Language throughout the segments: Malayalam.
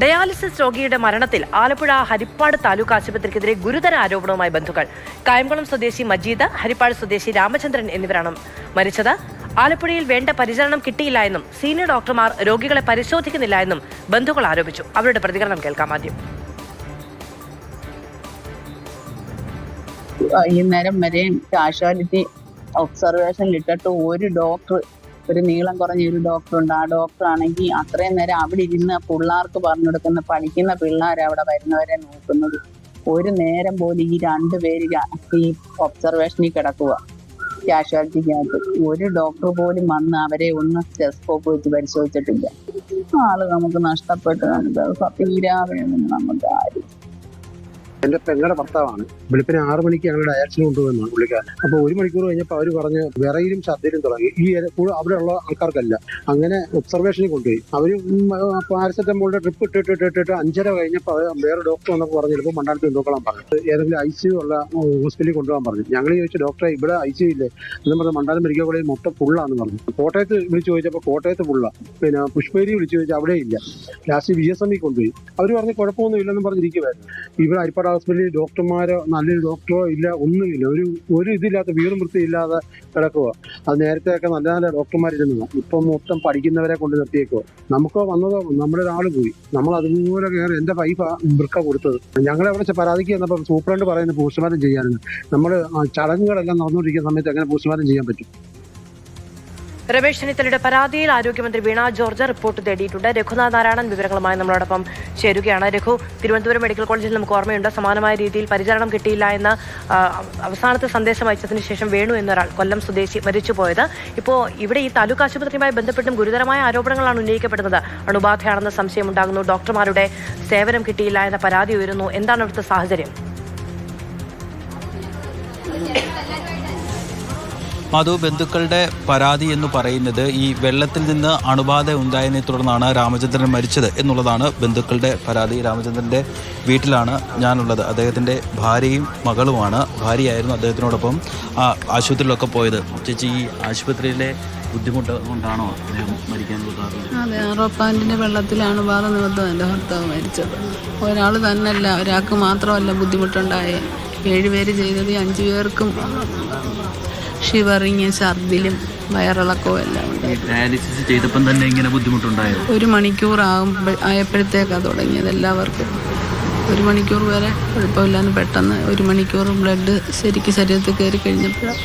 ഡയാലിസിസ് രോഗിയുടെ മരണത്തിൽ ആലപ്പുഴ ഹരിപ്പാട് താലൂക്ക് ആശുപത്രിക്കെതിരെ ഗുരുതര ആരോപണവുമായി ബന്ധുക്കൾ. കായംകുളം സ്വദേശി മജീദ് ഹരിപ്പാട് സ്വദേശി രാമചന്ദ്രൻ എന്നിവരാണ്. മരിച്ചത് ആലപ്പുഴയിൽ വേണ്ട പരിചരണം കിട്ടിയില്ല എന്നും സീനിയർ ഡോക്ടർമാർ രോഗികളെ പരിശോധിക്കുന്നില്ല എന്നും ബന്ധുക്കൾ ആരോപിച്ചു. അവരുടെ പ്രതികരണം കേൾക്കാം ആദ്യം. വൈകുന്നേരം വരെയും കാഷ്വാലിറ്റി ഒബ്സർവേഷൻ ഇട്ടിട്ട് ഒരു ഡോക്ടർ ഒരു നീളം കുറഞ്ഞ ഒരു ഡോക്ടർ ഉണ്ട്. ആ ഡോക്ടർ ആണെങ്കിൽ അത്രയും നേരം അവിടെ ഇരുന്ന് പിള്ളേർക്ക് പറഞ്ഞു കൊടുക്കുന്ന പഠിക്കുന്ന പിള്ളേർ അവിടെ വരുന്നവരെ നോക്കുന്നത്. ഒരു നേരം പോലും ഈ രണ്ടുപേര് പേര് ഈ ഒബ്സർവേഷനിൽ കിടക്കുക. കാഷ്വാലിറ്റിക്കകത്ത്. ഒരു ഡോക്ടർ പോലും വന്ന് അവരെ ഒന്ന് ടെസ്കോപ്പ് വെച്ച് പരിശോധിച്ചിട്ടില്ല. ആൾ നമുക്ക് നഷ്ടപ്പെട്ട് നമുക്ക് തീരാതെ നമുക്ക് ആരും. എന്റെ പെങ്ങളുടെ ഭർത്താവാണ്. വെളുപ്പിന് ആറ് മണിക്ക് ഞങ്ങൾ ഡയറക്ഷൻ കൊണ്ടുവന്നാണ് പുള്ളിക്കാരൻ. അപ്പൊ ഒരു മണിക്കൂർ കഴിഞ്ഞപ്പോൾ അവർ പറഞ്ഞ് വിറയിലും ശബ്ദയിലും തുടങ്ങി. ഈ അവിടെയുള്ള ആൾക്കാർക്കല്ല. അങ്ങനെ ഒബ്സർവേഷനിൽ കൊണ്ടുപോയി. അവർ പാരസെറ്റമോളിന്റെ ട്രിപ്പ് ഇട്ടിട്ട് ഇട്ടിട്ട് അഞ്ചര കഴിഞ്ഞപ്പോൾ വേറെ ഡോക്ടർ വന്നപ്പോൾ പറഞ്ഞു ചിലപ്പോൾ മണ്ടാലത്ത് കൊണ്ടുപോകാൻ പറഞ്ഞു. ഏതെങ്കിലും ഐ സി ഉള്ള ഹോസ്പിറ്റലിൽ കൊണ്ടുപോകാൻ പറഞ്ഞു. ഞങ്ങൾ ചോദിച്ചു ഡോക്ടറെ ഇവിടെ ഐ സി ഇല്ലേ? എന്ന് പറഞ്ഞാൽ മണ്ടാലം മെഡിക്കൽ കോളേജ് മൊത്തം ഫുള്ളാന്ന് പറഞ്ഞു. കോട്ടയത്ത് വിളിച്ചു ചോദിച്ചപ്പോൾ കോട്ടയത്ത് ഫുള്ള പിന്നെ പുഷ്പേരി വിളിച്ചു ചോദിച്ചാൽ അവിടെ ഇല്ല. ലാസ്റ്റ് വി എസ് എം കൊണ്ടുപോയി. അവർ പറഞ്ഞ് കുഴപ്പമൊന്നും ഇല്ലെന്ന് പറഞ്ഞിരിക്കുവായിരുന്നു ഇവിടെ അരിപ്പാട് ഹോസ്പിറ്റലിൽ ഡോക്ടർമാരോ നല്ലൊരു ഡോക്ടറോ ഇല്ല ഒന്നുമില്ല. ഒരു ഒരു ഇതില്ലാത്ത വീറും വൃത്തിയില്ലാതെ കിടക്കുക അത് നേരത്തെ ഒക്കെ നല്ല നല്ല ഡോക്ടർമാരിരുന്നതാണ് ഇപ്പം മൊത്തം പഠിക്കുന്നവരെ കൊണ്ട് നിർത്തിയേക്കോ നമുക്കോ വന്നതോ നമ്മുടെ ഒരാൾ പോയി. നമ്മൾ അതുപോലെ കയറി എന്റെ വൈഫ് വൃക്ക കൊടുത്തത്. ഞങ്ങളെ അവിടെ പരാതിക്ക് വന്നപ്പോൾ സൂപ്രണ്ട് പറയുന്നത് പോസ്റ്റ്മോർട്ടം ചെയ്യാനുണ്ട് നമ്മൾ ചടങ്ങുകളെല്ലാം നടന്നുകൊണ്ടിരിക്കുന്ന സമയത്ത് എങ്ങനെ പോസ്റ്റ്മോർട്ടം ചെയ്യാൻ പറ്റും? രമേശ് ചെന്നിത്തലയുടെ പരാതിയിൽ ആരോഗ്യമന്ത്രി വീണ ജോർജ് റിപ്പോർട്ട് തേടിയിട്ടുണ്ട്. രഘുനാഥ് നാരായണൻ വിവരങ്ങളുമായി നമ്മളോടൊപ്പം ചേരുകയാണ്. രഘു തിരുവനന്തപുരം മെഡിക്കൽ കോളേജിൽ നമുക്ക് ഓർമ്മയുണ്ട്. സമാനമായ രീതിയിൽ പരിചരണം കിട്ടിയില്ല എന്ന അവസാനത്തെ സന്ദേശം അയച്ചതിന് ശേഷം വേണു എന്നൊരാൾ കൊല്ലം സ്വദേശി മരിച്ചുപോയത്. ഇപ്പോൾ ഇവിടെ ഈ താലൂക്ക് ആശുപത്രിയുമായി ബന്ധപ്പെട്ടും ഗുരുതരമായ ആരോപണങ്ങളാണ് ഉന്നയിക്കപ്പെടുന്നത്. അണുബാധയാണെന്ന സംശയമുണ്ടാകുന്നു. ഡോക്ടർമാരുടെ സേവനം കിട്ടിയില്ല എന്ന പരാതി ഉയരുന്നു. എന്താണ് അവിടുത്തെ സാഹചര്യം? മധു ബന്ധുക്കളുടെ പരാതി എന്ന് പറയുന്നത് ഈ വെള്ളത്തിൽ നിന്ന് അണുബാധ ഉണ്ടായതിനെ തുടർന്നാണ് രാമചന്ദ്രൻ മരിച്ചത് എന്നുള്ളതാണ് ബന്ധുക്കളുടെ പരാതി. രാമചന്ദ്രന്റെ വീട്ടിലാണ് ഞാനുള്ളത്. അദ്ദേഹത്തിന്റെ ഭാര്യയും മകളുമാണ്. ഭാര്യയായിരുന്നു അദ്ദേഹത്തിനോടൊപ്പം ആ ആശുപത്രിയിലൊക്കെ പോയത്. ചേച്ചി ഈ ആശുപത്രിയിലെ ബുദ്ധിമുട്ട് കൊണ്ടാണോ അദ്ദേഹം മരിക്കാനുള്ള കാരണം വെള്ളത്തിലാണ് ബാധ നിമിത്തം എന്റെ ഭർത്താവ് മരിച്ചത്. ഒരാൾ തന്നെയല്ല ഒരാൾക്ക് മാത്രമല്ല ബുദ്ധിമുട്ടുണ്ടായേ. ഏഴുപേര് ചെയ്തത് അഞ്ചു പേർക്കും ഷിവറിങ് ഛർദിലും വയറിളക്കവും എല്ലാം ഉണ്ട്. ഈ ഡയാലിസിസ് ചെയ്തപ്പം തന്നെ ഇങ്ങനെ ബുദ്ധിമുട്ടുണ്ടായോ? ഒരു മണിക്കൂർ ആകുമ്പോൾ ആയപ്പോഴത്തേക്കാണ് തുടങ്ങിയത് എല്ലാവർക്കും. ഒരു മണിക്കൂർ വരെ കുഴപ്പമില്ലാന്ന് പെട്ടെന്ന് ഒരു മണിക്കൂർ ബ്ലഡ് ശരിക്കും ശരീരത്തിൽ കയറി കഴിഞ്ഞപ്പോഴാണ്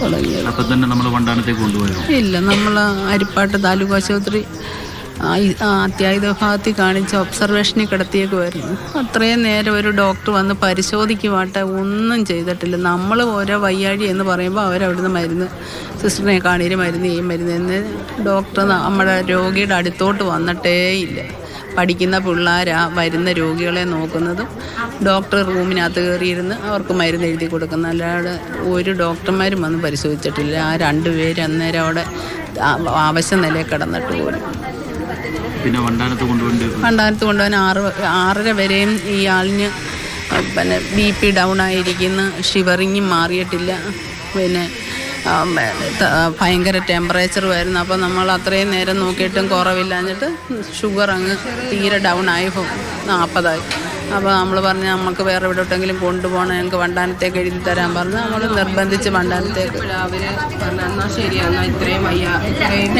തുടങ്ങിയത്. അപ്പം തന്നെ നമ്മൾ വണ്ടാനത്തേക്ക് കൊണ്ടുപോയോ? ഇല്ല നമ്മൾ അരിപ്പാട്ട് താലൂക്ക് ആശുപത്രി അത്യാഹിത വിഭാഗത്തിൽ കാണിച്ച് ഒബ്സർവേഷനിൽ കിടത്തിയേക്കുമായിരുന്നു അത്രയും നേരം ഒരു ഡോക്ടർ വന്ന് പരിശോധിക്കുവാട്ടെ ഒന്നും ചെയ്തിട്ടില്ല. നമ്മൾ ഓരോ വയ്യാഴി എന്ന് പറയുമ്പോൾ അവരവിടുന്ന് മരുന്ന് സിസ്റ്ററിനെ കാണീര് മരുന്ന് ഈ മരുന്ന് എന്ന് ഡോക്ടർ നമ്മുടെ രോഗിയുടെ അടുത്തോട്ട് വന്നിട്ടേ ഇല്ല പഠിക്കുന്ന പിള്ളേരാ വരുന്ന രോഗികളെ നോക്കുന്നതും ഡോക്ടർ റൂമിനകത്ത് കയറിയിരുന്ന് അവർക്ക് മരുന്ന് എഴുതി കൊടുക്കുന്ന. അല്ലാതെ ഒരു ഡോക്ടർമാരും വന്ന് പരിശോധിച്ചിട്ടില്ല. ആ രണ്ടുപേര് അന്നേരം അവിടെ ആവശ്യ നിലയിൽ കിടന്നിട്ട് പോലും. പിന്നെ വണ്ടാനത്ത് കൊണ്ടുപോയി വണ്ടാനത്ത് കൊണ്ടുപോകാൻ ആറ് ആറര വരെയും ഈ ആളിന് പിന്നെ ബി പി ഡൗൺ ആയിരിക്കുന്ന. ഷിവറിങ്ങും മാറിയിട്ടില്ല. പിന്നെ ഭയങ്കര ടെമ്പറേച്ചറുമായിരുന്നു അപ്പോൾ നമ്മൾ അത്രയും നേരം നോക്കിയിട്ടും കുറവില്ലാഞ്ഞിട്ട് ഷുഗർ അങ്ങ് തീരെ ഡൗൺ ആയി പോകും നാൽപ്പതായി അപ്പോൾ നമ്മൾ പറഞ്ഞ് നമുക്ക് വേറെ എവിടോട്ടെങ്കിലും കൊണ്ടുപോകണം ഞങ്ങൾക്ക് വണ്ടാനത്തേക്ക് എഴുതി തരാൻ പറഞ്ഞ് നമ്മൾ നിർബന്ധിച്ച് വണ്ടാനത്തേക്ക്. അവർ പറഞ്ഞു ശരി എന്നാൽ ഇത്രയും വയ്യ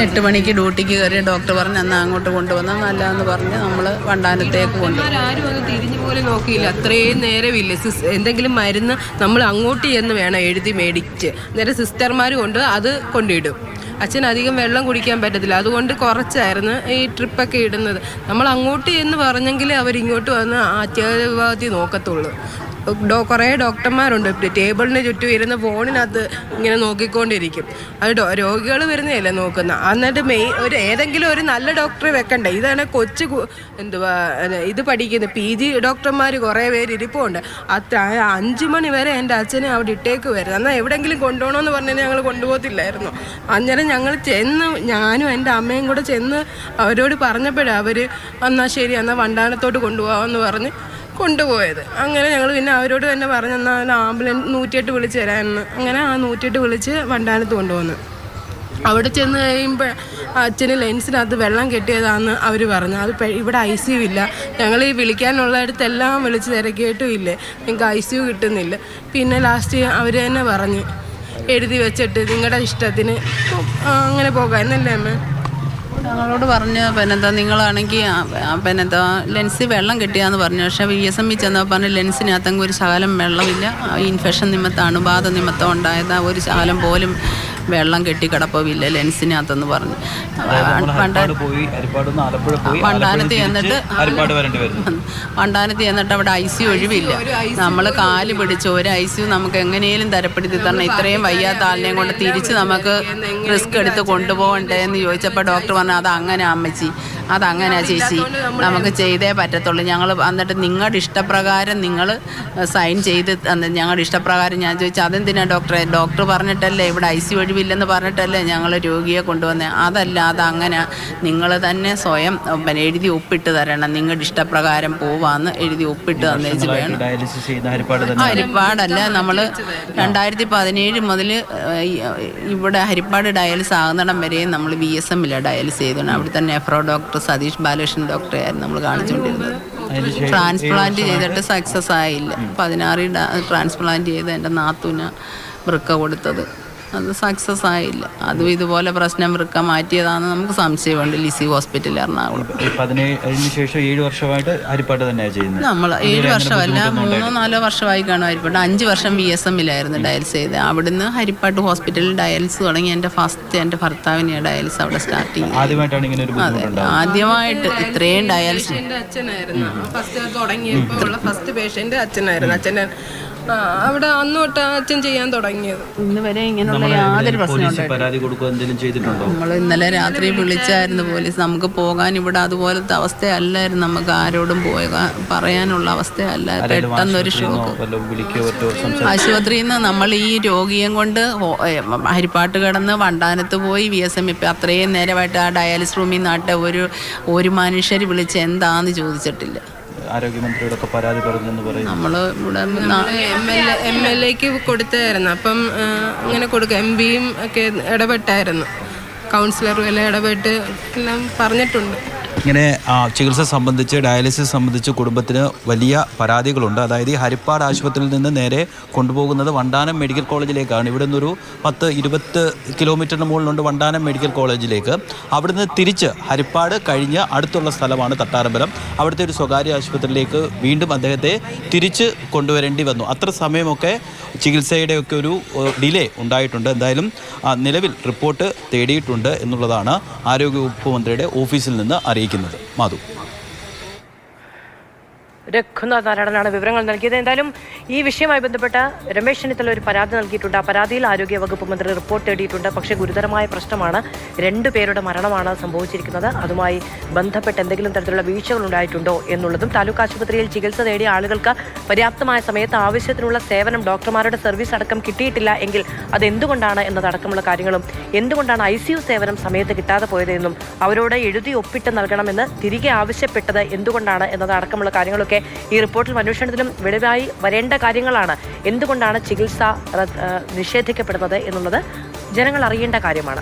എട്ട് മണിക്ക് ഡ്യൂട്ടിക്ക് കയറി ഡോക്ടർ പറഞ്ഞ് എന്നാൽ അങ്ങോട്ട് കൊണ്ടുവന്നാൽ നല്ലതെന്ന് പറഞ്ഞ് നമ്മൾ വണ്ടാനത്തേക്ക് കൊണ്ടു ആരും ഒന്ന് തിരിഞ്ഞു പോലും നോക്കിയില്ല. അത്രയും നേരമില്ല? സിസ് എന്തെങ്കിലും മരുന്ന് നമ്മൾ അങ്ങോട്ട് ചെന്ന് വേണം എഴുതി മേടിച്ച്. നേരെ സിസ്റ്റർമാർ കൊണ്ട് അത് കൊണ്ടിടും അച്ഛൻ അധികം വെള്ളം കുടിക്കാൻ പറ്റത്തില്ല. അതുകൊണ്ട് കുറച്ചായിരുന്നു ഈ ട്രിപ്പൊക്കെ ഇടുന്നത്. നമ്മൾ അങ്ങോട്ട് എന്ന് പറഞ്ഞെങ്കിൽ അവരിങ്ങോട്ട് വന്ന് അത്യാവശ്യത്തിൽ നോക്കത്തുള്ളൂ. ഡോ കുറേ ഡോക്ടർമാരുണ്ട്. ടേബിളിന് ചുറ്റും ഇരുന്ന് ഫോണിനകത്ത് ഇങ്ങനെ നോക്കിക്കൊണ്ടിരിക്കും. അത് ഡോ രോഗികൾ വരുന്നതല്ലേ നോക്കുന്ന. എന്നിട്ട് മെയ് ഒരു ഏതെങ്കിലും ഒരു നല്ല ഡോക്ടറെ വെക്കണ്ടേ. ഇതാണ് കൊച്ചു എന്തുവാ ഇത് പഠിക്കുന്നത് പി ജി ഡോക്ടർമാർ കുറേ പേര് ഇരിപ്പുണ്ട്. അത്ര അഞ്ച് മണി വരെ എന്റെ അച്ഛനെ അവിടെ ഇട്ടേക്ക് വരുന്നത് എന്നാൽ എവിടെയെങ്കിലും കൊണ്ടുപോകണമെന്ന് പറഞ്ഞാൽ ഞങ്ങൾ കൊണ്ടുപോകത്തില്ലായിരുന്നു. അന്നേരം ഞങ്ങൾ ചെന്ന് ഞാനും എന്റെ അമ്മയും കൂടെ ചെന്ന് അവരോട് പറഞ്ഞപ്പോഴാണ് അവർ എന്നാൽ ശരി എന്നാൽ വണ്ടാനത്തോട്ട് കൊണ്ടുപോകാമെന്ന് പറഞ്ഞ് കൊണ്ടുപോയത്. അങ്ങനെ ഞങ്ങൾ പിന്നെ അവരോട് തന്നെ പറഞ്ഞു എന്നാൽ ആംബുലൻസ് നൂറ്റിയെട്ട് വിളിച്ച് തരാമെന്ന്. അങ്ങനെ ആ നൂറ്റിയെട്ട് വിളിച്ച് വണ്ടാനത്ത് കൊണ്ടുവന്നു. അവിടെ ചെന്ന് കഴിയുമ്പോൾ അച്ഛന് ലെൻസിനകത്ത് വെള്ളം കെട്ടിയതാണെന്ന് അവർ പറഞ്ഞു. അത് ഇവിടെ ഐ സി യു ഇല്ല. ഞങ്ങൾ ഈ വിളിക്കാനുള്ളിടത്തെല്ലാം വിളിച്ച് തിരക്കിയിട്ടും ഇല്ലേ. നിങ്ങൾക്ക് ഐ സി യു കിട്ടുന്നില്ല. പിന്നെ ലാസ്റ്റ് അവർ തന്നെ പറഞ്ഞ് എഴുതി വെച്ചിട്ട് നിങ്ങളുടെ ഇഷ്ടത്തിന്. അങ്ങനെ പോകാമെന്നല്ലേ അമ്മ? ഞങ്ങളോട് പറഞ്ഞ് പിന്നെന്താ നിങ്ങളാണെങ്കിൽ പിന്നെന്താ ലെൻസിൽ വെള്ളം കിട്ടിയാന്ന് പറഞ്ഞു. പക്ഷെ വി എസ് എം ഇ ചെന്നപ്പോൾ പറഞ്ഞു ലെൻസിനകത്തെങ്കിൽ ഒരു ശകലം വെള്ളമില്ല. ഇൻഫെക്ഷൻ നിമിത്തം ബാധ നിമിത്തം ഉണ്ടായത്. ഒരു ശകലം പോലും വെള്ളം കെട്ടിക്കിടപ്പില്ല ലെൻസിനകത്തെന്ന് പറഞ്ഞു. പണ്ടാനത്ത് ചെന്നിട്ട് പണ്ടാനത്ത് ചെന്നിട്ട് അവിടെ ഐ സി ഒഴിവില്ല. നമ്മൾ കാൽ പിടിച്ച് ഒരു ഐ സി നമുക്ക് എങ്ങനെയും തരപ്പെടുത്തി തരണം. ഇത്രയും വയ്യാത്ത ആളിനെയും കൊണ്ട് തിരിച്ച് നമുക്ക് റിസ്ക് എടുത്ത് കൊണ്ടുപോകണ്ടേ എന്ന് ചോദിച്ചപ്പോൾ ഡോക്ടർ പറഞ്ഞു അത് അങ്ങനെ അമ്മച്ചി അതങ്ങനെ ചേച്ചി. നമുക്ക് ചെയ്തേ പറ്റത്തുള്ളൂ. ഞങ്ങൾ എന്നിട്ട് നിങ്ങളുടെ ഇഷ്ടപ്രകാരം നിങ്ങൾ സൈൻ ചെയ്ത് ഞങ്ങളുടെ ഇഷ്ടപ്രകാരം ഞാൻ ചോദിച്ചു അതെന്തിനാ ഡോക്ടറെ? ഡോക്ടർ പറഞ്ഞിട്ടല്ലേ ഇവിടെ ഐ സി ഒഴിവില്ലെന്ന് പറഞ്ഞിട്ടല്ലേ ഞങ്ങൾ രോഗിയെ കൊണ്ടുവന്നേ? അതല്ല അതങ്ങനെ നിങ്ങൾ തന്നെ സ്വയം പിന്നെ എഴുതി ഒപ്പിട്ട് തരണം. നിങ്ങളുടെ ഇഷ്ടപ്രകാരം പോവാന്ന് എഴുതി ഒപ്പിട്ട് തന്നേച്ച് വേണം. ഹരിപ്പാടല്ല. നമ്മൾ രണ്ടായിരത്തി പതിനേഴ് മുതൽ ഇവിടെ ഹരിപ്പാട് ഡയാലിസ് ആകുന്നിടം വരെയും നമ്മൾ ബി എസ് എമ്മിലാണ് ഡയാലിസ് ചെയ്തോണ്ട് അവിടെ തന്നെ എഫ്രോ ഡോക്ടർ സതീഷ് ബാലകൃഷ്ണൻ ഡോക്ടറെ ആയിരുന്നു നമ്മൾ കാണിച്ചുകൊണ്ടിരുന്നത്. ട്രാൻസ്പ്ലാന്റ് ചെയ്തിട്ട് സക്സസ് ആയില്ല. പതിനാറിൽ ട്രാൻസ്പ്ലാന്റ് ചെയ്ത് എന്റെ നാത്തൂന് വൃക്ക കൊടുത്തത്. അത് സക്സസ് ആയില്ല. അതും ഇതുപോലെ പ്രശ്നം വൃക്ക മാറ്റിയതാണെന്ന് നമുക്ക് സംശയമുണ്ട്. Lizzie hospital Ernakulam. ശേഷം ഏഴ് വർഷമായിട്ട് ഹരിപ്പാട്ട് തന്നെയാണ് ചെയ്യുന്നത്. നമ്മൾ ഏഴ് വർഷമല്ല മൂന്നോ നാലോ വർഷമായി കാണും ഹരിപ്പാട് അഞ്ച് വർഷം ബി എസ് എമ്മിലായിരുന്നു ഡയൽസ് ചെയ്ത് അവിടുന്ന് ഹരിപ്പാട്ട് ഹോസ്പിറ്റലിൽ ഡയൽസ് തുടങ്ങി. എന്റെ ഫസ്റ്റ് എന്റെ ഭർത്താവിനെ ഡയൽസ് അവിടെ സ്റ്റാർട്ട് ചെയ്യും ആദ്യമായിട്ടാണ് ഇങ്ങനെ ഒരു ബുദ്ധിമുട്ടുണ്ടാകുന്നത് ആദ്യമായിട്ട് ഇത്രയും ഡയൽസ്. അച്ഛനായിരുന്നു. ഫസ്റ്റ് തുടങ്ങിയപ്പോൾ ഉള്ള ഫസ്റ്റ് പേഷ്യന്റെ അച്ഛനായിരുന്നു. അച്ഛന്റെ അവിടെ അന്ന് തൊട്ട് അച്ഛൻ ചെയ്യാൻ തുടങ്ങിയത്. ഇന്ന് വരെ ഇങ്ങനെയുള്ള യാതൊരു പ്രശ്നവും പരാതി കൊടുക്കുക എന്തെങ്കിലും ചെയ്തിട്ടുണ്ടോ? നമ്മൾ ഇന്നലെ രാത്രി വിളിച്ചായിരുന്നു പോലീസ്. നമുക്ക് പോകാൻ ഇവിടെ അതുപോലത്തെ അവസ്ഥയല്ലായിരുന്നു. നമുക്ക് ആരോടും പോകാൻ പറയാനുള്ള അവസ്ഥയല്ല. പെട്ടെന്നൊരു ഷോക്ക്. ആശുപത്രിയിൽ നിന്ന് നമ്മൾ ഈ രോഗിയെ കൊണ്ട് ഹരിപ്പാട്ട് കിടന്ന് വണ്ടാനത്ത് പോയി വി എസ് എം ഇപ്പം അത്രയും നേരമായിട്ട് ആ ഡയാലിസിസ് റൂമിൽ നിന്നാട്ടെ ഒരു ഒരു മനുഷ്യർ വിളിച്ച് എന്താന്ന് ചോദിച്ചിട്ടില്ല. ആരോഗ്യമന്ത്രിയോടൊക്കെ പരാതി പറഞ്ഞെന്ന് പറയുന്നു. നമ്മൾ ഇവിടെ എം എൽ എം എൽ എക്ക് കൊടുത്തായിരുന്നു അപ്പം അങ്ങനെ കൊടുക്കുക എം പിയും ഒക്കെ ഇടപെട്ടായിരുന്നു. കൗൺസിലറും എല്ലാം ഇടപെട്ട് എല്ലാം പറഞ്ഞിട്ടുണ്ട്. ഇങ്ങനെ ചികിത്സ സംബന്ധിച്ച് ഡയാലിസിസ് സംബന്ധിച്ച് കുടുംബത്തിന് വലിയ പരാതികളുണ്ട്. അതായത് ഈ ഹരിപ്പാട് ആശുപത്രിയിൽ നിന്ന് നേരെ കൊണ്ടുപോകുന്നത് വണ്ടാനം മെഡിക്കൽ കോളേജിലേക്കാണ്. ഇവിടെ നിന്നൊരു പത്ത് ഇരുപത്ത് കിലോമീറ്ററിന് മുകളിലുണ്ട് വണ്ടാനം മെഡിക്കൽ കോളേജിലേക്ക്. അവിടുന്ന് തിരിച്ച് ഹരിപ്പാട് കഴിഞ്ഞ് അടുത്തുള്ള സ്ഥലമാണ് തട്ടാരമ്പലം. അവിടുത്തെ ഒരു സ്വകാര്യ ആശുപത്രിയിലേക്ക് വീണ്ടും അദ്ദേഹത്തെ തിരിച്ച് കൊണ്ടുവരേണ്ടി വന്നു. അത്ര സമയമൊക്കെ ചികിത്സയുടെയൊക്കെ ഒരു ഡിലേ ഉണ്ടായിട്ടുണ്ട്. എന്തായാലും നിലവിൽ റിപ്പോർട്ട് തേടിയിട്ടുണ്ട് എന്നുള്ളതാണ് ആരോഗ്യവകുപ്പ് മന്ത്രിയുടെ ഓഫീസിൽ നിന്ന് അറിയിക്കുന്നത്. മാധു. രഘുനാഥ് നാരായണനാണ് വിവരങ്ങൾ നൽകിയത്. എന്തായാലും ഈ വിഷയവുമായി ബന്ധപ്പെട്ട രമേശ് ചെന്നിത്തല ഒരു പരാതി നൽകിയിട്ടുണ്ട്. ആ പരാതിയിൽ ആരോഗ്യ വകുപ്പ് മന്ത്രി റിപ്പോർട്ട് തേടിയിട്ടുണ്ട്. പക്ഷേ ഗുരുതരമായ പ്രശ്നമാണ്. രണ്ടു പേരുടെ മരണമാണ് സംഭവിച്ചിരിക്കുന്നത്. അതുമായി ബന്ധപ്പെട്ട് എന്തെങ്കിലും തരത്തിലുള്ള വീഴ്ചകൾ ഉണ്ടായിട്ടുണ്ടോ എന്നുള്ളതും താലൂക്ക് ആശുപത്രിയിൽ ചികിത്സ തേടിയ ആളുകൾക്ക് പര്യാപ്തമായ സമയത്ത് ആവശ്യത്തിനുള്ള സേവനം ഡോക്ടർമാരുടെ സർവീസ് അടക്കം കിട്ടിയിട്ടില്ല എങ്കിൽ അത് എന്തുകൊണ്ടാണ് എന്നതടക്കമുള്ള കാര്യങ്ങളും എന്തുകൊണ്ടാണ് ഐ സി യു സേവനം സമയത്ത് കിട്ടാതെ പോയതെന്നും അവരോട് എഴുതി ഒപ്പിട്ട് നൽകണമെന്ന് തിരികെ ആവശ്യപ്പെട്ടത് എന്തുകൊണ്ടാണ് എന്നതടക്കമുള്ള കാര്യങ്ങളൊക്കെ ഈ റിപ്പോർട്ടിൽ അന്വേഷണത്തിലും വെളിവായി വരേണ്ട കാര്യങ്ങളാണ്. എന്തുകൊണ്ടാണ് ചികിത്സ നിഷേധിക്കപ്പെടുന്നത് എന്നുള്ളത് ജനങ്ങൾ അറിയേണ്ട കാര്യമാണ്.